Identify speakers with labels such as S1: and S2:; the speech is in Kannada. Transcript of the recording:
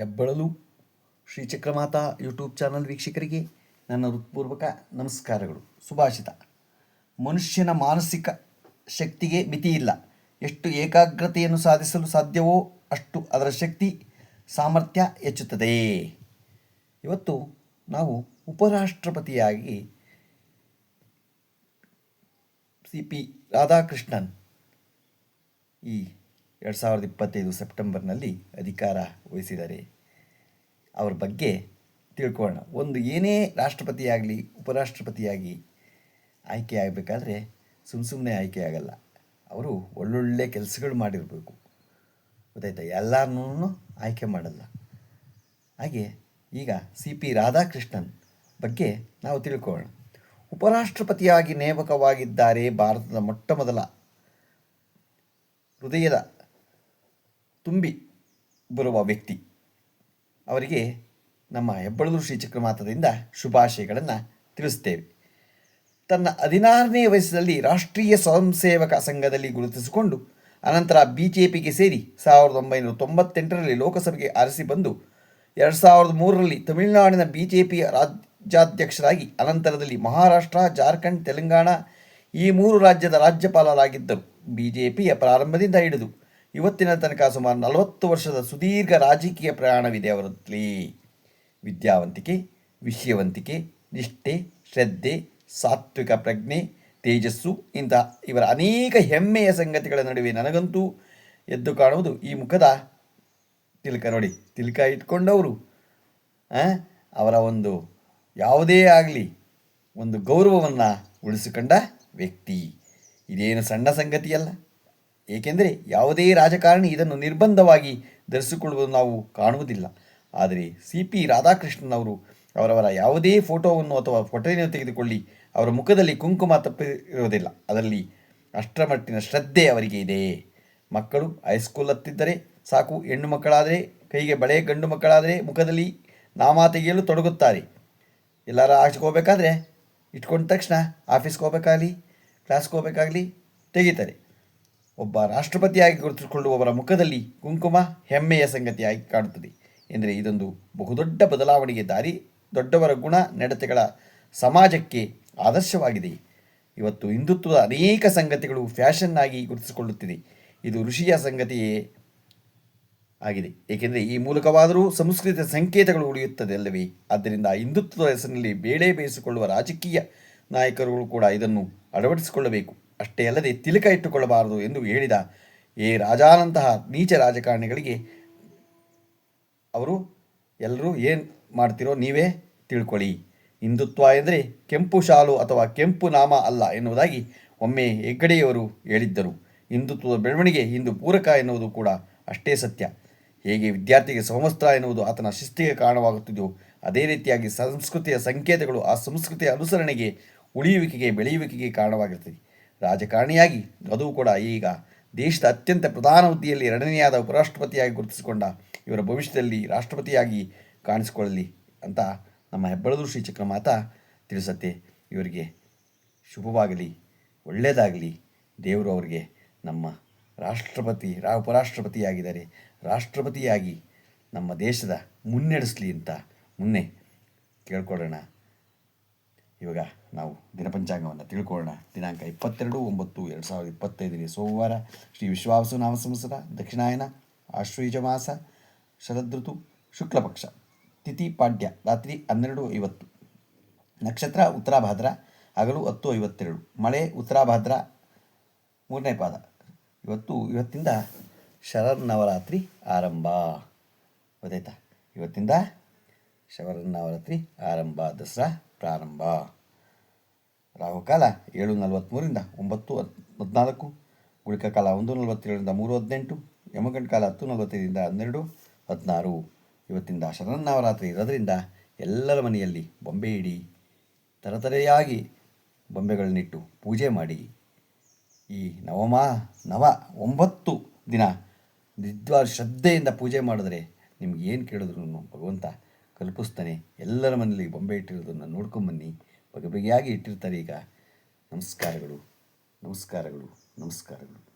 S1: ಹೆಬ್ಬಳಲು ಶ್ರೀ ಚಕ್ರಮಾತಾ ಯೂಟ್ಯೂಬ್ ಚಾನಲ್ ವೀಕ್ಷಕರಿಗೆ ನನ್ನ ಹೃತ್ಪೂರ್ವಕ ನಮಸ್ಕಾರಗಳು. ಸುಭಾಷಿತ. ಮನುಷ್ಯನ ಮಾನಸಿಕ ಶಕ್ತಿಗೆ ಮಿತಿಯಿಲ್ಲ. ಎಷ್ಟು ಏಕಾಗ್ರತೆಯನ್ನು ಸಾಧಿಸಲು ಸಾಧ್ಯವೋ ಅಷ್ಟು ಅದರ ಶಕ್ತಿ, ಸಾಮರ್ಥ್ಯ ಹೆಚ್ಚುತ್ತದೆ. ಇವತ್ತು ನಾವು ಉಪರಾಷ್ಟ್ರಪತಿಯಾಗಿ ಸಿ ಪಿ ರಾಧಾಕೃಷ್ಣನ್ ಈ ಎರಡು ಸಾವಿರದ ಇಪ್ಪತ್ತೈದು ಸೆಪ್ಟೆಂಬರ್ನಲ್ಲಿ ಅಧಿಕಾರ ವಹಿಸಿದ್ದಾರೆ ಅವ್ರ ಬಗ್ಗೆ ತಿಳ್ಕೊಳ್ಳೋಣ. ಒಂದು ಏನೇ ರಾಷ್ಟ್ರಪತಿಯಾಗಲಿ, ಉಪರಾಷ್ಟ್ರಪತಿಯಾಗಿ ಆಯ್ಕೆ ಆಗಬೇಕಾದ್ರೆ ಸುಮ್ಮ ಸುಮ್ಮನೆ ಆಯ್ಕೆ ಆಗಲ್ಲ. ಅವರು ಒಳ್ಳೊಳ್ಳೆ ಕೆಲಸಗಳು ಮಾಡಿರಬೇಕು. ಗೊತ್ತಾಯ್ತಾ? ಎಲ್ಲರನ್ನೂ ಆಯ್ಕೆ ಮಾಡಲ್ಲ. ಹಾಗೆ ಈಗ ಸಿ ಪಿ ರಾಧಾಕೃಷ್ಣನ್ ಬಗ್ಗೆ ನಾವು ತಿಳ್ಕೊಳ್ಳೋಣ. ಉಪರಾಷ್ಟ್ರಪತಿಯಾಗಿ ನೇಮಕವಾಗಿದ್ದಾರೆ ಭಾರತದ ಮೊಟ್ಟ ಮೊದಲ ಹೃದಯದ ತುಂಬಿ ಬರುವ ವ್ಯಕ್ತಿ. ಅವರಿಗೆ ನಮ್ಮ ಹೆಬ್ಬಳೂರು ಶ್ರೀ ಚಕ್ರಮಾತದಿಂದ ಶುಭಾಶಯಗಳನ್ನು ತಿಳಿಸ್ತೇವೆ. ತನ್ನ ಹದಿನಾರನೇ ವಯಸ್ಸಿನಲ್ಲಿ ರಾಷ್ಟ್ರೀಯ ಸ್ವಯಂ ಸೇವಕ ಸಂಘದಲ್ಲಿ ಗುರುತಿಸಿಕೊಂಡು ಅನಂತರ ಬಿ ಜೆ ಪಿಗೆ ಸೇರಿ ಸಾವಿರದ ಒಂಬೈನೂರ ತೊಂಬತ್ತೆಂಟರಲ್ಲಿ ಲೋಕಸಭೆಗೆ ಆರಿಸಿ ಬಂದು ಎರಡು ಸಾವಿರದ ಮೂರರಲ್ಲಿ ತಮಿಳುನಾಡಿನ ಬಿ ಜೆ ಪಿಯ ರಾಜ್ಯಾಧ್ಯಕ್ಷರಾಗಿ ಅನಂತರದಲ್ಲಿ ಮಹಾರಾಷ್ಟ್ರ, ಜಾರ್ಖಂಡ್, ತೆಲಂಗಾಣ ಈ ಮೂರು ರಾಜ್ಯದ ರಾಜ್ಯಪಾಲರಾಗಿದ್ದರು. ಬಿ ಜೆ ಪಿಯ ಪ್ರಾರಂಭದಿಂದ ಹಿಡಿದು ಇವತ್ತಿನ ತನಕ ಸುಮಾರು ನಲವತ್ತು ವರ್ಷದ ಸುದೀರ್ಘ ರಾಜಕೀಯ ಪ್ರಯಾಣವಿದೆ ಅವರಲ್ಲಿ. ವಿದ್ಯಾವಂತಿಕೆ, ವಿಷಯವಂತಿಕೆ, ನಿಷ್ಠೆ, ಶ್ರದ್ಧೆ, ಸಾತ್ವಿಕ ಪ್ರಜ್ಞೆ, ತೇಜಸ್ಸು ಇಂಥ ಇವರ ಅನೇಕ ಹೆಮ್ಮೆಯ ಸಂಗತಿಗಳ ನಡುವೆ ನನಗಂತೂ ಎದ್ದು ಕಾಣುವುದು ಈ ಮುಖದ ತಿಲಕ. ನೋಡಿ, ತಿಲಕ ಇಟ್ಕೊಂಡವರು ಅವರ ಒಂದು ಯಾವುದೇ ಆಗಲಿ ಒಂದು ಗೌರವವನ್ನು ಉಳಿಸಿಕೊಂಡ ವ್ಯಕ್ತಿ. ಇದೇನು ಸಣ್ಣ ಸಂಗತಿಯಲ್ಲ. ಏಕೆಂದರೆ ಯಾವುದೇ ರಾಜಕಾರಣಿ ಇದನ್ನು ನಿರ್ಬಂಧವಾಗಿ ಧರಿಸಿಕೊಳ್ಳುವುದು ನಾವು ಕಾಣುವುದಿಲ್ಲ. ಆದರೆ ಸಿ ಪಿ ರಾಧಾಕೃಷ್ಣನ್ ಅವರು ಅವರವರ ಯಾವುದೇ ಫೋಟೋವನ್ನು ಅಥವಾ ಫೋಟೋವನ್ನು ತೆಗೆದುಕೊಳ್ಳಿ ಅವರ ಮುಖದಲ್ಲಿ ಕುಂಕುಮ ತಪ್ಪಿರುವುದಿಲ್ಲ. ಅದರಲ್ಲಿ ಅಷ್ಟಮಟ್ಟಿನ ಶ್ರದ್ಧೆ ಅವರಿಗೆ ಇದೆ. ಮಕ್ಕಳು ಹೈಸ್ಕೂಲ್ ಹತ್ತಿದ್ದರೆ ಸಾಕು, ಹೆಣ್ಣು ಮಕ್ಕಳಾದರೆ ಕೈಗೆ ಬಳೆ, ಗಂಡು ಮಕ್ಕಳಾದರೆ ಮುಖದಲ್ಲಿ ನಾಮ ತೆಗೆಯಲು ತೊಡಗುತ್ತಾರೆ. ಎಲ್ಲರ ಆಚೆಗೆ ಹೋಗ್ಬೇಕಾದ್ರೆ ಇಟ್ಕೊಂಡ ತಕ್ಷಣ ಆಫೀಸ್ಗೆ ಹೋಗ್ಬೇಕಾಗಲಿ, ಕ್ಲಾಸ್ಗೆ ಹೋಗ್ಬೇಕಾಗಲಿ ತೆಗಿತಾರೆ. ಒಬ್ಬ ರಾಷ್ಟ್ರಪತಿಯಾಗಿ ಗುರುತಿಸಿಕೊಳ್ಳುವವರ ಮುಖದಲ್ಲಿ ಕುಂಕುಮ ಹೆಮ್ಮೆಯ ಸಂಗತಿಯಾಗಿ ಕಾಣುತ್ತದೆ ಎಂದರೆ ಇದೊಂದು ಬಹುದೊಡ್ಡ ಬದಲಾವಣೆಗೆ ದಾರಿ, ದೊಡ್ಡವರ ಗುಣ, ನಡತೆಗಳ ಸಮಾಜಕ್ಕೆ ಆದರ್ಶವಾಗಿದೆ. ಇವತ್ತು ಹಿಂದುತ್ವದ ಅನೇಕ ಸಂಗತಿಗಳು ಫ್ಯಾಷನ್ ಆಗಿ ಗುರುತಿಸಿಕೊಳ್ಳುತ್ತಿದೆ. ಇದು ಋಷಿಯ ಸಂಗತಿಯೇ ಆಗಿದೆ. ಏಕೆಂದರೆ ಈ ಮೂಲಕವಾದರೂ ಸಂಸ್ಕೃತಿಯ ಸಂಕೇತಗಳು ಉಳಿಯುತ್ತದೆ ಅಲ್ಲವೇ? ಆದ್ದರಿಂದ ಹಿಂದುತ್ವದ ಹೆಸರಿನಲ್ಲಿ ಬೇಳೆ ಬೇಯಿಸಿಕೊಳ್ಳುವ ರಾಜಕೀಯ ನಾಯಕರುಗಳು ಕೂಡ ಇದನ್ನು ಅಳವಡಿಸಿಕೊಳ್ಳಬೇಕು. ಅಷ್ಟೇ ಅಲ್ಲದೆ ತಿಲಕ ಇಟ್ಟುಕೊಳ್ಳಬಾರದು ಎಂದು ಹೇಳಿದ ಏ ರಾಜಾನಂತಹ ನೀಚ ರಾಜಕಾರಣಿಗಳಿಗೆ ಅವರು ಎಲ್ಲರೂ ಏನು ಮಾಡ್ತಿರೋ ನೀವೇ ತಿಳ್ಕೊಳ್ಳಿ. ಹಿಂದುತ್ವ ಎಂದರೆ ಕೆಂಪು ಶಾಲು ಅಥವಾ ಕೆಂಪು ನಾಮ ಅಲ್ಲ ಎನ್ನುವುದಾಗಿ ಒಮ್ಮೆ ಹೆಗ್ಗಡೆಯವರು ಹೇಳಿದ್ದರು. ಹಿಂದುತ್ವದ ಬೆಳವಣಿಗೆ ಇಂದು ಪೂರಕ ಎನ್ನುವುದು ಕೂಡ ಅಷ್ಟೇ ಸತ್ಯ. ಹೇಗೆ ವಿದ್ಯಾರ್ಥಿಗೆ ಸಮವಸ್ತ್ರ ಎನ್ನುವುದು ಆತನ ಶಿಸ್ತಿಗೆ ಕಾರಣವಾಗುತ್ತಿದೆಯೋ ಅದೇ ರೀತಿಯಾಗಿ ಸಂಸ್ಕೃತಿಯ ಸಂಕೇತಗಳು ಆ ಸಂಸ್ಕೃತಿಯ ಅನುಸರಣೆಗೆ ಉಳಿಯುವಿಕೆಗೆ ಬೆಳೆಯುವಿಕೆಗೆ ಕಾರಣವಾಗಿರ್ತದೆ ರಾಜಕಾರಣಿಯಾಗಿ ಅದು ಕೂಡ ಈಗ ದೇಶದ ಅತ್ಯಂತ ಪ್ರಧಾನ ಹುದ್ದೆಯಲ್ಲಿ ಎರಡನೆಯಾದ ಉಪರಾಷ್ಟ್ರಪತಿಯಾಗಿ ಗುರುತಿಸಿಕೊಂಡ ಇವರ ಭವಿಷ್ಯದಲ್ಲಿ ರಾಷ್ಟ್ರಪತಿಯಾಗಿ ಕಾಣಿಸಿಕೊಳ್ಳಲಿ ಅಂತ ನಮ್ಮ ಹೆಬ್ಬಳದು ಶ್ರೀ ಚಕ್ರಮಾತ ತಿಳಿಸತ್ತೆ. ಇವರಿಗೆ ಶುಭವಾಗಲಿ, ಒಳ್ಳೆಯದಾಗಲಿ. ದೇವರು ಅವರಿಗೆ ನಮ್ಮ ರಾಷ್ಟ್ರಪತಿ, ರಾ, ಉಪರಾಷ್ಟ್ರಪತಿಯಾಗಿದ್ದಾರೆ. ರಾಷ್ಟ್ರಪತಿಯಾಗಿ ನಮ್ಮ ದೇಶದ ಮುನ್ನಡೆಸಲಿ ಅಂತ ಮುನ್ನೆ ಕೇಳ್ಕೊಳ್ಳೋಣ. ಇವಾಗ ನಾವು ದಿನಪಂಚಾಂಗವನ್ನು ತಿಳ್ಕೊಳ್ಳೋಣ. ದಿನಾಂಕ ಇಪ್ಪತ್ತೆರಡು, ಒಂಬತ್ತು, ಎರಡು ಸಾವಿರದ ಇಪ್ಪತ್ತೈದನೇ ಸೋಮವಾರ ಶ್ರೀ ವಿಶ್ವಾಸು ನಾಮ ಸಂವತ್ಸರ ದಕ್ಷಿಣಾಯನ ಆಶ್ವೀಜ ಮಾಸ, ಶರದೃತು, ಶುಕ್ಲಪಕ್ಷ, ತಿಥಿ ಪಾಡ್ಯ, ರಾತ್ರಿ ಹನ್ನೆರಡು ಐವತ್ತು. ನಕ್ಷತ್ರ ಉತ್ತರಾಭಾದ್ರ ಹಗಲು ಹತ್ತು ಐವತ್ತೆರಡು. ಮಳೆ ಉತ್ತರಾಭಾದ್ರ ಮೂರನೇ ಪಾದ. ಇವತ್ತು, ಇವತ್ತಿಂದ ಶರನ್ನವರಾತ್ರಿ ಆರಂಭ. ಗೊತ್ತಾಯ್ತಾ? ಇವತ್ತಿಂದ ಶರನ್ನವರಾತ್ರಿ ಆರಂಭ. ದಸರಾ ಪ್ರಾರಂಭ. ರಾಹುಕಾಲ ಏಳು ನಲವತ್ತ್ಮೂರಿಂದ ಒಂಬತ್ತು ಹದಿನಾಲ್ಕು, ಗುಳಿಕ ಕಾಲ ಒಂದು ನಲವತ್ತೇಳರಿಂದ ಮೂರು ಹದಿನೆಂಟು, ಯಮಗಂಡ ಕಾಲ ಹತ್ತು ನಲವತ್ತೈದರಿಂದ ಹನ್ನೆರಡು, ಹದಿನಾರು. ಇವತ್ತಿಂದ ಶರನ್ನವರಾತ್ರಿ ಇರೋದರಿಂದ ಎಲ್ಲರ ಮನೆಯಲ್ಲಿ ಬೊಂಬೆ ಇಡಿ, ತರತರೆಯಾಗಿ ಬೊಂಬೆಗಳನ್ನಿಟ್ಟು ಪೂಜೆ ಮಾಡಿ. ಈ ನವಮ, ನವ, ಒಂಬತ್ತು ದಿನ ನಿಜವಾದ ಶ್ರದ್ಧೆಯಿಂದ ಪೂಜೆ ಮಾಡಿದ್ರೆ ನಿಮ್ಗೆ ಏನು ಕೇಳಿದ್ರು ಭಗವಂತ? ಕಲ್ಪಿಸ್ತಾನೆ ಎಲ್ಲರ ಮನೇಲಿ ಬೊಂಬೆ ಇಟ್ಟಿರೋದನ್ನು ನೋಡ್ಕೊಂಬನ್ನಿ ಬಗೆ ಬಗೆಯಾಗಿ ಇಟ್ಟಿರ್ತಾರೆ ಈಗ. ನಮಸ್ಕಾರಗಳು. ನಮಸ್ಕಾರಗಳು. ನಮಸ್ಕಾರಗಳು.